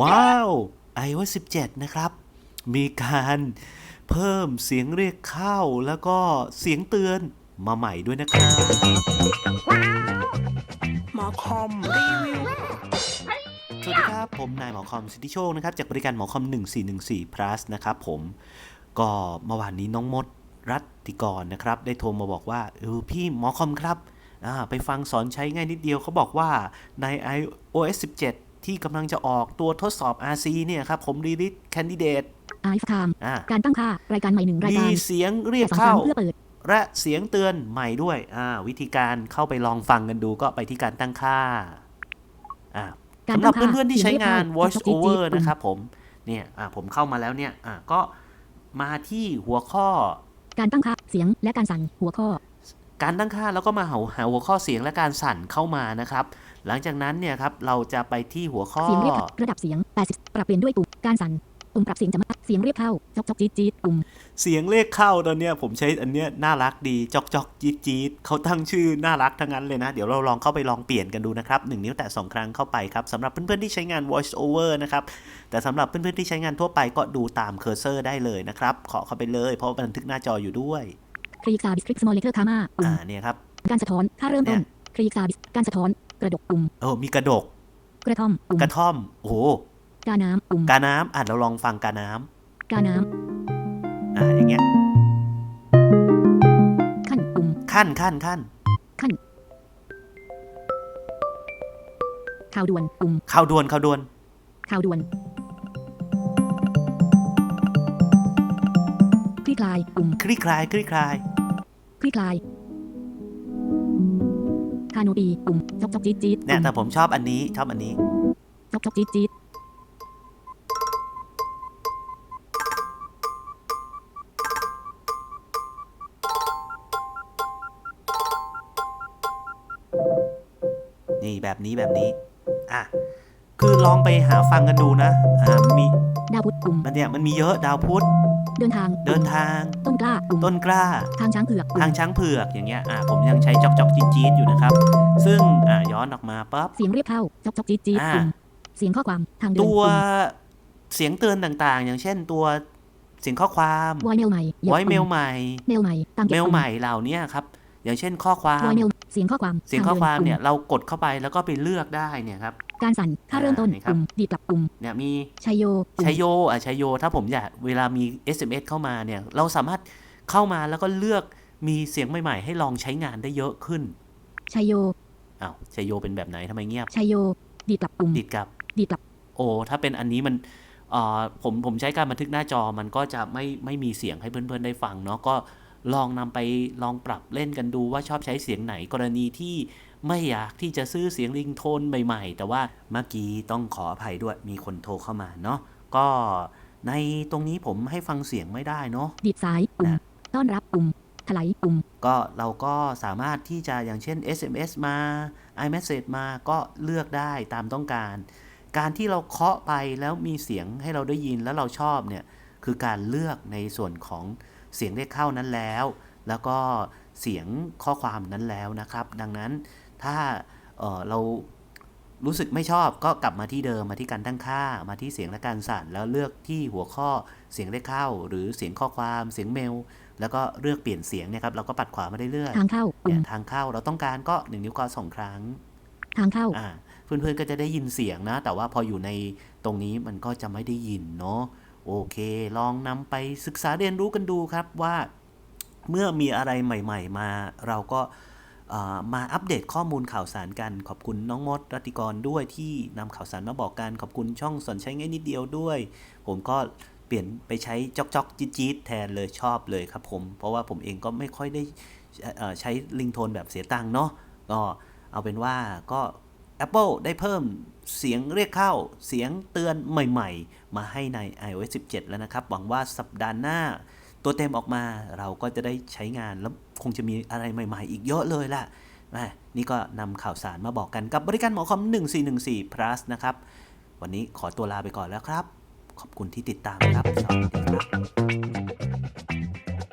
ว้าว iOS 17 นะครับ มีการเพิ่มเสียงเรียกเข้าแล้วก็เสียงเตือนมาใหม่ด้วยนะครับ หมอคอมรีวิว สวัสดีครับ ผมนายหมอคอมสิทธิโชคนะครับ จากบริการหมอคอม 1414 plus นะครับผม ก็เมื่อวานนี้น้องมดรัตติกรนะครับ ได้โทรมาบอกว่าเออพี่หมอคอมครับอ่าไปฟังสอนใช้ง่ายนิดเดียวเขาบอกว่าใน iOS 17 ที่กำลังจะออกตัวทดสอบ RC เนี่ยครับ ผม release candidate ไอฟ์ไทม์อ่าการตั้งค่ารายการใหม่หนึ่งรายมีการเสียงเรียกสองครั้เข้างเพื่อเปิดและเสียงเตือนใหม่ด้วยอ่าวิธีการเข้าไปลองฟังกันดูก็ไปที่การตั้งค่าอ่าการสำหรับตั้งค่าเพื่อนๆที่ใช้งานเสียงเรียก voice เข้า over จี๊ดๆนะครับผม เนี่ยอ่าผมเข้ามาแล้วเนี่ยอ่าก็มาที่หัวข้อ การตั้งค่าเสียงและการสั่นหัวข้อ การตั้งค่าแล้วก็มาหาหาหัวข้อเสียงและการสั่นเข้ามานะครับ หลังจากนั้นเนี่ยครับเราจะไปที่หัวข้อเสียงเรียกระดับเสียง 80 ปรับเปลี่ยนด้วยปุ่มการสั่นปุ่มปรับเสียงจะมาเสียงเรียกเข้าจอกจอกจี๊ดจี๊ดปุ่มเสียงเลขเข้าตอนเนี้ยผมใช้อันเนี้ยน่ารักดีจอกจอกจี๊ดจี๊ดเขาตั้งชื่อน่ารักทั้งนั้นเลยนะ เดี๋ยวเราลองเข้าไปลองเปลี่ยนกันดูนะครับหนึ่งนิ้วแตะสองครั้งเข้าไปครับสำหรับเพื่อนๆที่ใช้งาน voice over นะครับแต่สำหรับเพื่อนๆที่ใช้งานทั่วไปก็ดูตามเคอร์เซอร์ได้เลยนะครับขอเข้าไปเลย เพราะว่าบันทึกหน้าจออยู่ด้วย คลีกซาบิสคลิกสมอลเลเทอร์คามาปุ่อ่ามเนี่ยครับ การสะท้อนค่าเริ่มต้นเนี่ยคลีกซาบิสการสะท้อนกระดกปุ่มโอ้มีกระดก กระท่อมปุ่มกระท่อม โอ้โหกาน้ำปุ่มกาน้ำอะเราลองฟังกาน้ำกาน้อ่าอย่างเงี้ยำขั้นปุ่มขั้นขั้นขั้นขั้นข่าวด่วนปุ่มข่าวด่วนข่าวด่วนข่าวด่วนคลี่คลายปุ่มคลี่คลายคลี่คลาย คลี่คลายคาโนปีปุ่มจอกจอกจี๊ดจี๊ดเนี่ยปุ่มแต่ผมชอบอันนี้ชอบอันนี้จอกจอกจี๊ดจี๊ดนี่แบบนี้แบบนี้ อะ คือลองไปหาฟังกันดูนะ อ่า มี ดาวพุธปุ่มมันเนี่ยมันมีเยอะดาวพุธ เดินทาง เดินทาง ต้นกล้าปุ่มต้นกล้า ทางช้างเผือกปุ่ทามงช้างเผือกอย่างเงี้ย อะผมยังใช้จอกจอกจี๊ดจี๊ดอยู่นะครับ ซึ่ง อะย้อนออกมาปั๊บ เสียงเรียกเข้าจอกจอกจี๊ดจี๊ดอ่าปุ่มเสียงข้อความ ทางเดินตัวปุ่มเสียงเตือนต่างๆ อย่างเช่นตัวเสียงข้อความวอยเมลใหม่หยียบไว้เมลปุ่ใหม่เมลใหม่ตามเมเก็บลปุ่มใหม่เหล่านี้ครับ อย่างเช่นข้อความวอยเมลเสียงข้อความ เสียงข้อความทดิเนี่ยเรากดเข้าไปแล้วก็ไปเลือกได้เนี่ยครับปุ่มการสั่นค่าเริ่มต้นอ่านี่ครับปุ่มดีดกลับปุ่มเนี่ยมีชัยโยปุ่มชัยโยอะชัยโย ถ้าผมอยากเวลามี SMS เข้ามาเนี่ย เราสามารถเข้ามาแล้วก็เลือกมีเสียงใหม่ๆ ให้ลองใช้งานได้เยอะขึ้นชัยโยอ้าวชัยโยเป็นแบบไหนทำไมเงียบชัยโย ดีดกลับปุ่มติดกับดีดกลับโอ้ถ้าเป็นอันนี้มันเอ่อผมผมใช้การบันทึกหน้าจอมันก็จะไม่ไม่มีเสียงให้เพื่อนๆได้ฟังเนาะก็ลองนำไปลองปรับเล่นกันดูว่าชอบใช้เสียงไหนกรณีที่ ไม่อยากที่จะซื้อเสียงริงโทนใหม่ๆ แต่ว่าเมื่อกี้ต้องขออภัยด้วยมีคนโทรเข้ามาเนาะก็ในตรงนี้ผมให้ฟังเสียงไม่ได้เนาะดีดซ้ายปุ่มนะต้อนรับปุ่มถลายปุ่มก็เราก็สามารถที่จะอย่างเช่น SMS มา iMessage มาก็เลือกได้ตามต้องการ การที่เราเคาะไปแล้วมีเสียงให้เราได้ยินแล้วเราชอบเนี่ยคือการเลือกในส่วนของเสียงเรียกเข้านั้นแล้ว แล้วก็เสียงข้อความนั้นแล้วนะครับ ดังนั้น ถ้าเอ่อเรารู้สึกไม่ชอบก็กลับมาที่เดิมมาที่การตั้งค่ามาที่เสียงและการสั่น แล้วเลือกที่หัวข้อเสียงเรียกเข้า หรือเสียงข้อความเสียงเมล แล้วก็เลือกเปลี่ยนเสียงเนะครับเราก็ปัดขวามาเรื่อยทางเข้าๆปุ่เนี่มยทางเข้าเราต้องการก็หนึ่งนิ้วกอสองครั้ง ทางเข้าอ่าเพื่อนๆก็จะได้ยินเสียงนะ แต่ว่าพออยู่ในตรงนี้มันก็จะไม่ได้ยินเนาะโอเค ลองนำไปศึกษาเรียนรู้กันดูครับว่า เมื่อมีอะไรใหม่ ๆ มาเราก็เอ่อ มาอัปเดตข้อมูลข่าวสารกัน ขอบคุณน้องมดรัติกรด้วยที่นำข่าวสารมาบอกกัน ขอบคุณช่องสนใช้ง่ายนิดเดียวด้วย ผมก็เปลี่ยนไปใช้จอกจอกจี๊ดจี๊ดแทนเลยชอบเลยครับผม เพราะว่าผมเองก็ไม่ค่อยได้ใช้ลิงโทนแบบเสียตังค์เนาะก็เอาเป็นว่าก็ Apple ได้เพิ่มเสียงเรียกเข้าเสียงเตือนใหม่ ๆ มาให้ใน iOS 17 แล้วนะครับ หวังว่าสัปดาห์หน้า ตัวเต็มออกมาเราก็จะได้ใช้งานแล้วคงจะมีอะไรใหม่ ๆ อีกเยอะเลยล่ะนี่ก็นำข่าวสารมาบอกกันกับบริการหมอคอม 1414 plus นะครับ วันนี้ขอตัวลาไปก่อนแล้วครับ ขอบคุณที่ติดตามครับ สวัสดีครับ